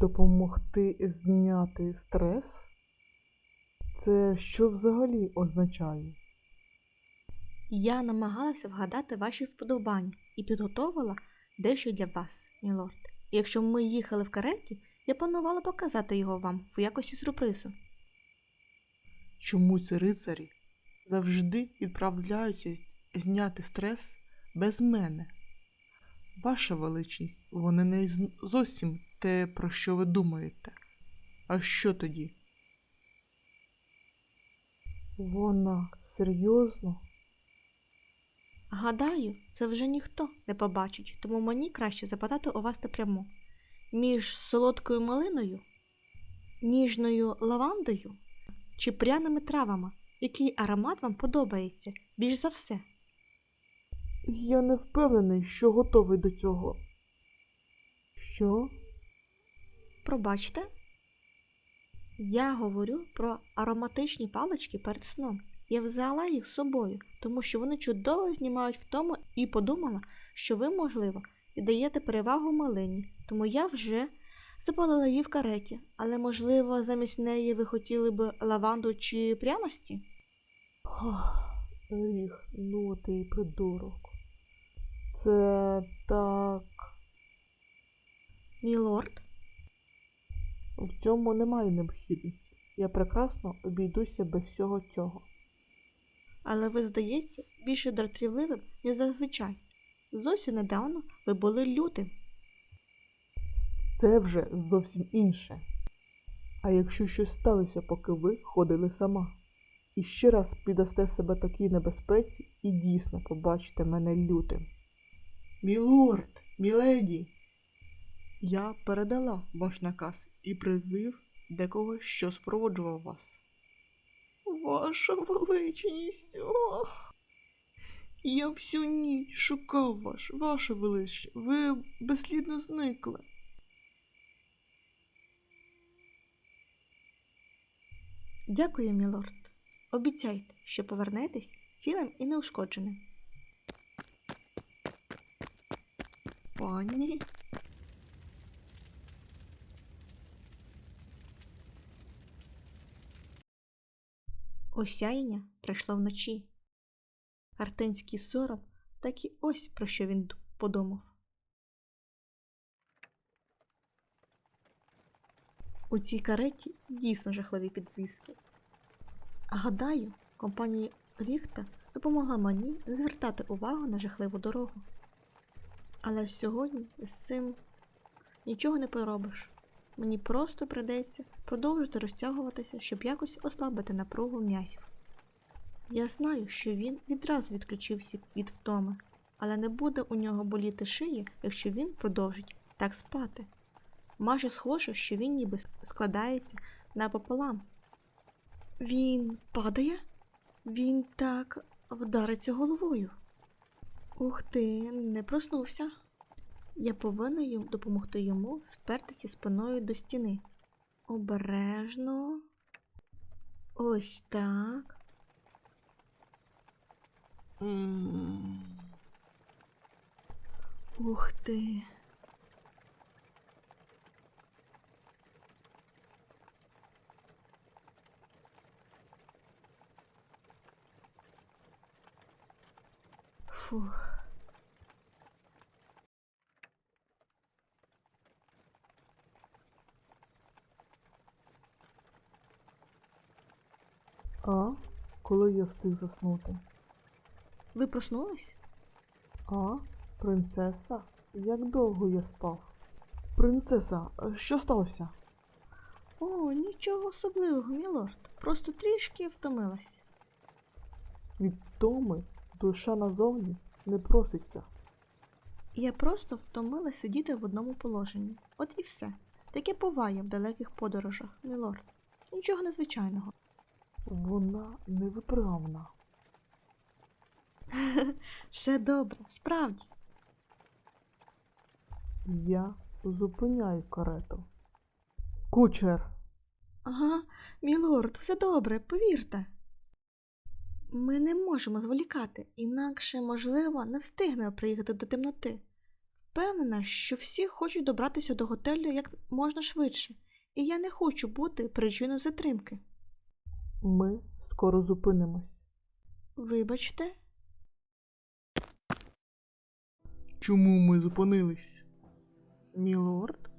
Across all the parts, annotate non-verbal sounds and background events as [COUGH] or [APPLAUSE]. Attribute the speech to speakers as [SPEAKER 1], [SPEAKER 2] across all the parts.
[SPEAKER 1] Допомогти зняти стрес? Це що взагалі означає?
[SPEAKER 2] Я намагалася вгадати ваші вподобання і підготовила дещо для вас, мілорд. І якщо ми їхали в кареті, я планувала показати його вам в якості сюрпризу.
[SPEAKER 1] Чому ці рицарі завжди відправляються зняти стрес без мене? Ваша величність, вони не зовсім те, про що ви думаєте. А що тоді? Вона серйозно?
[SPEAKER 2] Гадаю, це вже ніхто не побачить, тому мені краще запитати у вас напряму. Між солодкою малиною, ніжною лавандою чи пряними травами, який аромат вам подобається більш за все?
[SPEAKER 1] Я не впевнений, що готовий до цього. Що?
[SPEAKER 2] Пробачте. Я говорю про ароматичні палички перед сном. Я взяла їх з собою, тому що вони чудово знімають втому і подумала, що ви, можливо, віддаєте перевагу малині, тому я вже запалила її в кареті, але, можливо, замість неї ви хотіли б лаванду чи пряності?
[SPEAKER 1] Ах, Ріг, ну ти придурок. Це так.
[SPEAKER 2] Мілорд?
[SPEAKER 1] В цьому немає необхідності. Я прекрасно обійдуся без всього цього.
[SPEAKER 2] Але ви, здається, більше дратівливим, ніж зазвичай. Зовсім недавно ви були лютим.
[SPEAKER 1] Це вже зовсім інше. А якщо щось сталося, поки ви ходили сама, і ще раз піддасте себе такій небезпеці і дійсно побачите мене лютим. Мілорд, міледі, я передала ваш наказ і привів декого, що спроводжував вас. Ваша величність. Ох. Я всю ніч шукав вас, ваше величність. Ви безслідно зникли.
[SPEAKER 2] Дякую, мілорд. Обіцяйте, що повернетесь цілим і неушкодженим.
[SPEAKER 1] Пані?
[SPEAKER 2] Осяяння прийшло вночі. Артинський сором так і ось про що він подумав. У цій кареті дійсно жахливі підвіски. Гадаю, компанія Ріхта допомогла мені не звертати увагу на жахливу дорогу. Але сьогодні з цим нічого не поробиш. Мені просто придеться продовжити розтягуватися, щоб якось ослабити напругу м'язів. Я знаю, що він відразу відключився від втоми, але не буде у нього боліти шия, якщо він продовжить так спати. Майже схоже, що він ніби складається напополам. Він падає? Він так вдариться головою. Ух ти, не проснувся. Я повинна йому допомогти йому спертися спиною до стіни. Обережно. Ось так. Ух ти. Фух.
[SPEAKER 1] А? Коли я встиг заснути?
[SPEAKER 2] Ви проснулись?
[SPEAKER 1] А? Принцеса? Як довго я спав? Принцеса, що сталося?
[SPEAKER 2] О, нічого особливого, мілорд. Просто трішки втомилась.
[SPEAKER 1] Від томи душа назовні не проситься.
[SPEAKER 2] Я просто втомилась сидіти в одному положенні. От і все. Таке буває в далеких подорожах, мілорд. Нічого незвичайного.
[SPEAKER 1] Вона невиправна. [LAUGHS]
[SPEAKER 2] Все добре, справді.
[SPEAKER 1] Я зупиняю карету. Кучер.
[SPEAKER 2] Ага, мілорд, все добре, повірте. Ми не можемо зволікати, інакше, можливо, не встигнемо приїхати до темноти. впевнена, що всі хочуть добратися до готелю як можна швидше, і я не хочу бути причиною затримки.
[SPEAKER 1] Ми скоро зупинимось.
[SPEAKER 2] Вибачте,
[SPEAKER 1] Чому ми зупинились? Мілорд?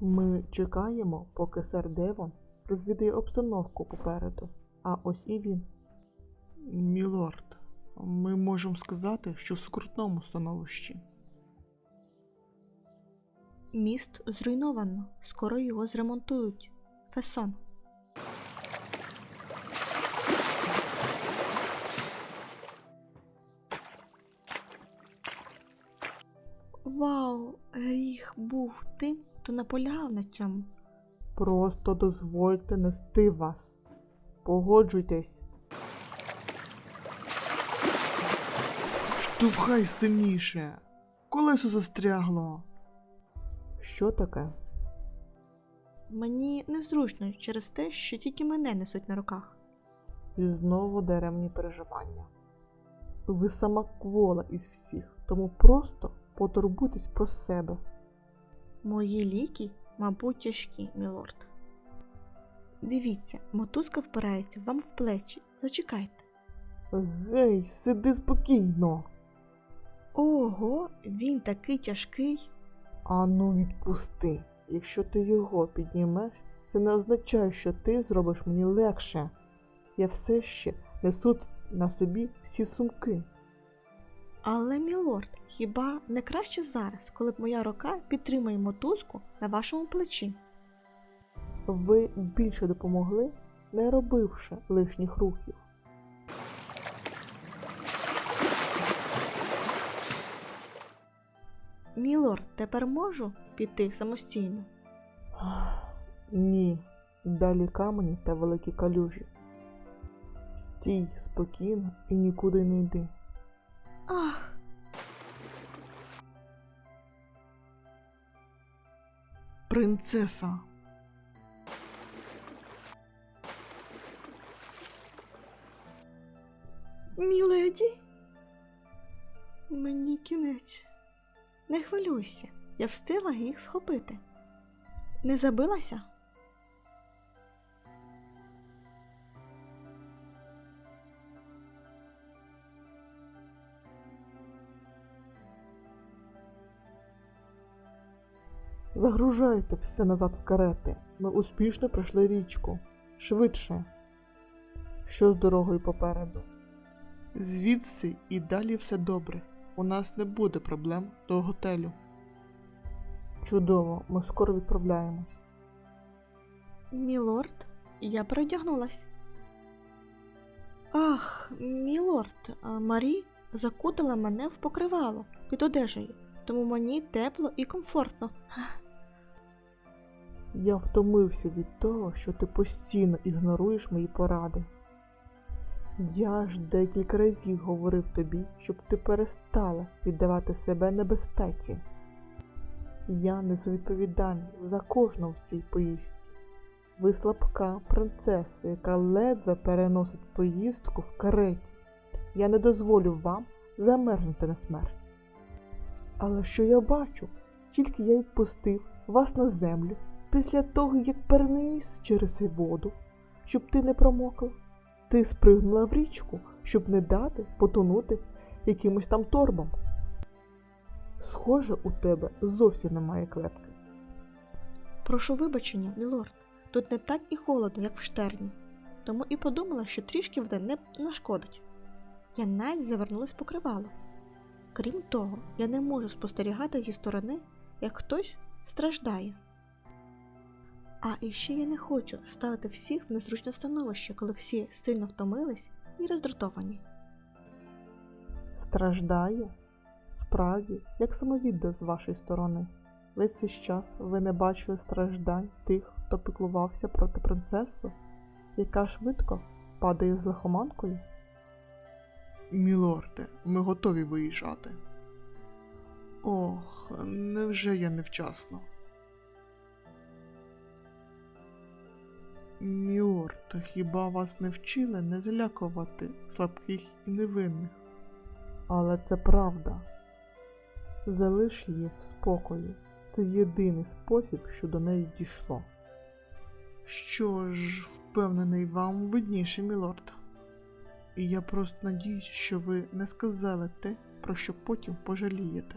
[SPEAKER 1] Ми чекаємо, поки сер Девон розвідає обстановку попереду, а ось і він. Мілорд, ми можемо сказати, що в скрутному становищі.
[SPEAKER 2] міст зруйновано, скоро його зремонтують. Фесон. Був тим, хто наполягав на цьому.
[SPEAKER 1] Просто дозвольте нести вас. Погоджуйтесь.
[SPEAKER 3] Штовхай сильніше. Колесо застрягло.
[SPEAKER 1] Що таке?
[SPEAKER 2] Мені незручно через те, що тільки мене несуть на руках.
[SPEAKER 1] І знову даремні переживання. Ви сама квола із всіх, тому просто потурбуйтесь про себе.
[SPEAKER 2] Мої ліки, мабуть, тяжкі, мілорд. Дивіться, мотузка впирається вам в плечі. Зачекайте.
[SPEAKER 1] Гей, сиди спокійно.
[SPEAKER 2] Ого, він такий тяжкий.
[SPEAKER 1] Ану відпусти. Якщо ти його піднімеш, це не означає, що ти зробиш мені легше. Я все ще несу на собі всі сумки.
[SPEAKER 2] Але, мілорд, хіба не краще зараз, коли б моя рука підтримує мотузку на вашому плечі?
[SPEAKER 1] Ви більше допомогли, не робивши лишніх рухів.
[SPEAKER 2] Мілорд, тепер можу піти самостійно.
[SPEAKER 1] Ні, далі камені та великі калюжі. Стій спокійно і нікуди не йди.
[SPEAKER 2] Ах,
[SPEAKER 3] Принцеса.
[SPEAKER 2] міледі. Мені кінець. Не хвилюйся, я встигла їх схопити. Не забилася?
[SPEAKER 1] Загружайте все назад в карети. Ми успішно пройшли річку. Швидше. Що з дорогою попереду?
[SPEAKER 3] Звідси і далі все добре. У нас не буде проблем до готелю.
[SPEAKER 1] Чудово, ми скоро відправляємось.
[SPEAKER 2] Мілорд, я передягнулась. Ах, мілорд, Марі закутала мене в покривало під одежею, тому мені тепло і комфортно.
[SPEAKER 1] Я втомився від того, що ти постійно ігноруєш мої поради. Я ж декілька разів говорив тобі, щоб ти перестала піддавати себе небезпеці. Я несу відповідальність за кожного в цій поїздці. Ви слабка принцеса, яка ледве переносить поїздку в кареті. Я не дозволю вам замерзнути на смерть. Але що я бачу? Тільки я відпустив вас на землю після того, як переніс через воду, щоб ти не промокла. Ти спригнула в річку, щоб не дати потонути якимось там торбам. Схоже, у тебе зовсім немає клепки.
[SPEAKER 2] Прошу вибачення, мілорд, тут не так і холодно, як в штерні, тому і подумала, що трішки води не нашкодить. Я навіть завернулась покривало. Крім того, я не можу спостерігати зі сторони, як хтось страждає. А іще я не хочу ставити всіх в незручне становище, коли всі сильно втомились і роздратовані.
[SPEAKER 1] Страждає? Справді, як самовідео з вашої сторони. Весь цей час ви не бачили страждань тих, хто піклувався проти принцесу, яка швидко падає з лихоманкою.
[SPEAKER 3] Мілорде, ми готові виїжджати. Ох, невже я невчасно? Мілорд, хіба вас не вчили не залякувати слабких і невинних?
[SPEAKER 1] Але це правда.
[SPEAKER 4] Залиш її в спокою. Це єдиний спосіб, що до неї дійшло.
[SPEAKER 1] Що ж, впевнений вам видніше, мілорд. І я просто надіюсь, що ви не сказали те, про що потім пожалієте.